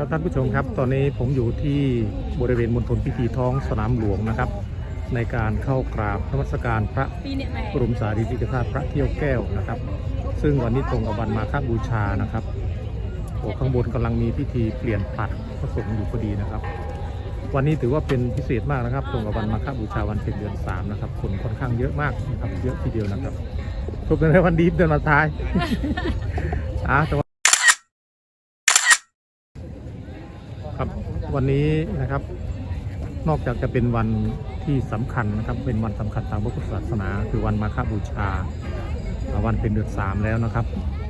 ครับท่านผู้ชมครับ ตอนนี้ผมอยู่ที่บริเวณมณฑลพิธีท้องสนามหลวงนะครับ ในการเข้ากราบนมัสการพระปีเนี่ยแม่บรมสารีริกธาตุพระเที่ยวแก้วนะครับ ซึ่งวันนี้ตรงกับวันมาฆบูชานะครับโอ้ข้างบนกำลังมีพิธีเปลี่ยนผัดพระสงฆ์อยู่พอดีนะครับ วันนี้ถือว่าเป็นพิเศษมากนะครับ ตรงกับวันมาฆบูชาวันเพ็ญเดือนสามนะครับคนค่อนข้างเยอะมากนะครับเยอะทีเดียวนะครับทุกเป็นวันดีเดินมาท้ายอะแต่ว่า ครับวันนี้นะครับนอกจากจะเป็นวันที่สำคัญนะครับ เป็นวันสำคัญทางพระพุทธศาสนา คือวันมาฆบูชา วันเป็นเดือนสามแล้วนะครับ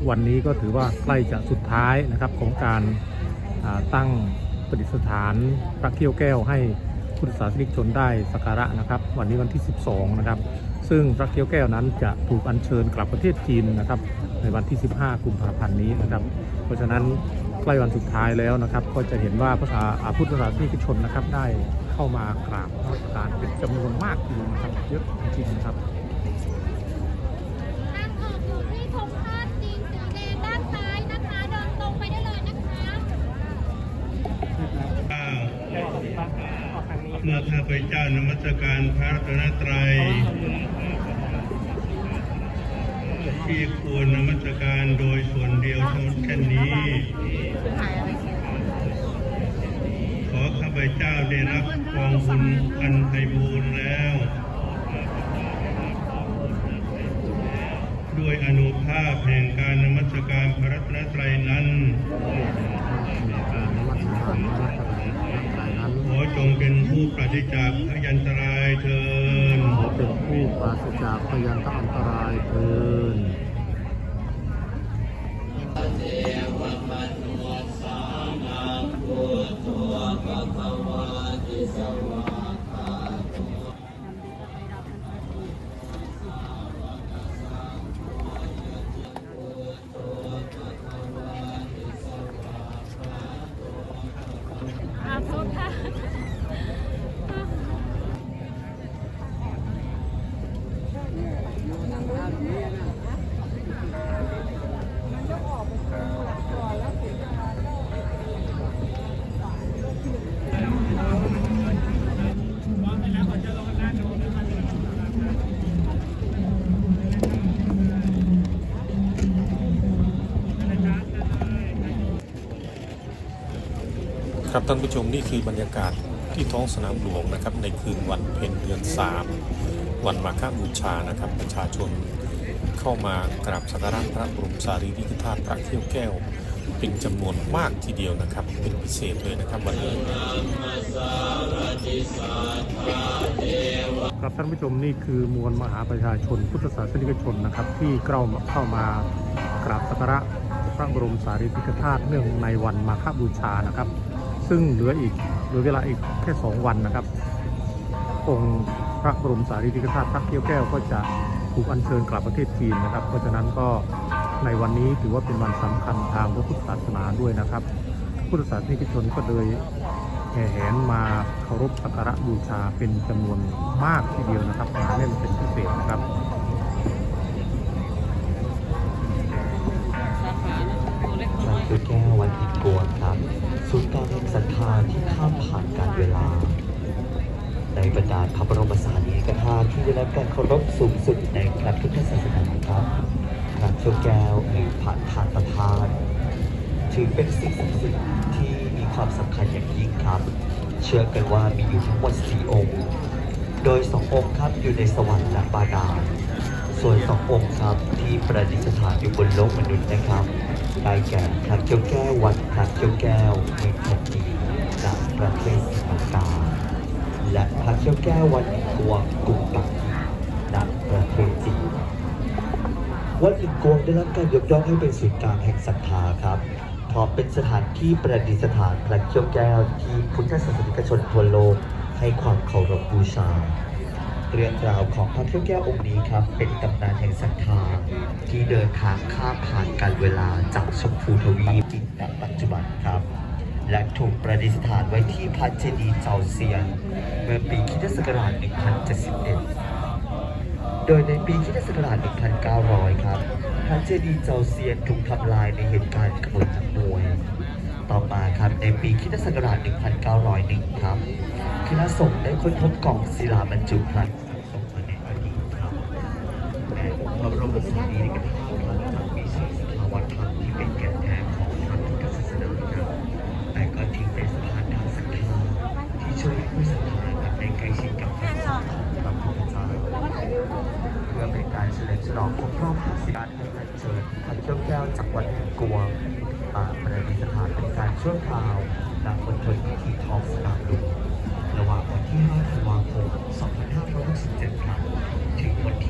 วันนี้ก็ถือว่าใกล้จะสุดท้ายนะครับของการาตั้งประดิษฐานพระเขี้ยวแก้วให้พุทธศาสนิกชนได้สักการะนะครับ วันนี้วันที่ 12 นะครับ ซึ่งพระเขี้ยวแก้วนั้นจะถูกอัญเชิญกลับประเทศจีนนะครับ ในวันที่ 15 กุมภาพันธ์นี้นะครับ เพราะฉะนั้นใกล้วันสุดท้ายแล้วนะครับ ก็จะเห็นว่าพระสาอาพุทธศาสนิกชนนะครับ ได้เข้ามากราบนมัสการเป็นจำนวนมากทีเดียวนะครับเยอะจริงๆนะครับทางออกอยู่ที่ธงชาติจีนสีแดงด้านซ้ายนะคะเดินตรงไปเลยนะคะเมื่อข้าพเจ้านมัสการพระรัตนตรัย ที่ควรนมัสการโดยส่วนเดียวเท่าแค่นี้ ขอข้าพเจ้าได้รับกองบุญอันไพบูรณ์แล้ว ด้วยอนุภาพแห่งการนมัสการพระรัตนตรัยนั้นขอจงเป็นผู้ปราศจากพยันตรายเถิดขอ เป็นผู้ปราศจากพยันตอันตรายเทินอา ครับท่านผู้ชมนี่คือบรรยากาศที่ท้องสนามหลวงนะครับ ในคืนวันเพ็ญเดือน 3 วันมาฆบูชานะครับ ประชาชนเข้ามากราบสักการะพระบรมสารีริกธาตุพระเขี้ยวแก้ว เป็นจำนวนมากทีเดียวนะครับ เป็นพิเศษเลยนะครับวันนี้ครับท่านผู้ชมนี่คือมวลมหาประชาชนพุทธศาสนิกชนนะครับ ที่เข้ามาเข้ามากราบสักการะพระบรมสารีริกธาตุเนื่องในวันมาฆบูชานะครับ ซึ่งเหลืออีกเหลือเวลาอีกแค่ 2 วันนะครับ องค์พระบรมสารีริกธาตุพระเกี้ยวแก้วก็จะถูกอัญเชิญกลับประเทศจีนนะครับ เพราะฉะนั้นก็ในวันนี้ถือว่าเป็นวันสำคัญทางพระพุทธศาสนาด้วยนะครับ พุทธศาสนิกชนก็เลยแห่แหนมาเคารพสักการะบูชาเป็นจำนวนมากทีเดียวนะครับหนาแน่นเป็นพิเศษนะครับมันคือแก้ววันอีกกวนครับามผ่านการเวลา ในบรรดาพระบรมสารีริกธาตุที่ได้รับการเคารพสูงสุดในพระพุทธศาสนาครับพระเจ้าแก้วหรือพระธาตุธาตุถือเป็นสิ่งศักดิ์สิทธิ์ที่มีความสำคัญอย่างยิ่งครับ เชื่อกันว่ามีอยู่ทั้งหมดสี่องค์ โดยสององค์ครับอยู่ในสวรรค์และบาดาลส่วนสององค์ครับที่ประดิษฐานอยู่บนโลกมนุษย์นะครับ ได้แก่พระเจ้าแก้ววัดพระเจ้าแก้วเมืองแผ่นดิน ณประเทศศรีลังกาและพระเจ้าแก้ววัดอินกวงกรุงปักกิ่งณประเทศจีนวัดอินกวงได้รับการยกย่องให้เป็นศูนย์กลางแห่งศรัทธาครับเพราะเป็นสถานที่ประดิษฐานพระเจ้าแก้วที่พุทธศาสนิกชนทั่วโลกให้ความเคารพบูชาเรื่องราวของพระเขี้ยวแก้วองค์นี้ครับ เป็นตำนานแห่งศรัทธาที่เดินทางข้ามผ่านการเวลาจากชมพูทวีปจนณปัจจุบันครับ และถูกประดิษฐานไว้ที่พระเจดีย์เจ้าเซียน เมื่อปีคิศักราช 1071 โดยในปีคิศักราช 1900 ครับ พระเจดีย์เจ้าเซียนถูกทำลายในเหตุการณ์ขบวนนักมวย ต่อมาครับในปีคิศักราช 1901 ครับคณะสงฆ์ได้ค้นพบกล่องศิลาบรรจุพระสงฆ์ในอดีตครับและพรบรมสารีริกธาาจากวัดกวงมาประดิษฐานเป็นการชั่วคราวณบนถนนพิธีทองสนามหลวงระหว่างวันที่ 5 ธันวาคม 2567 ครับ ถึงวันที่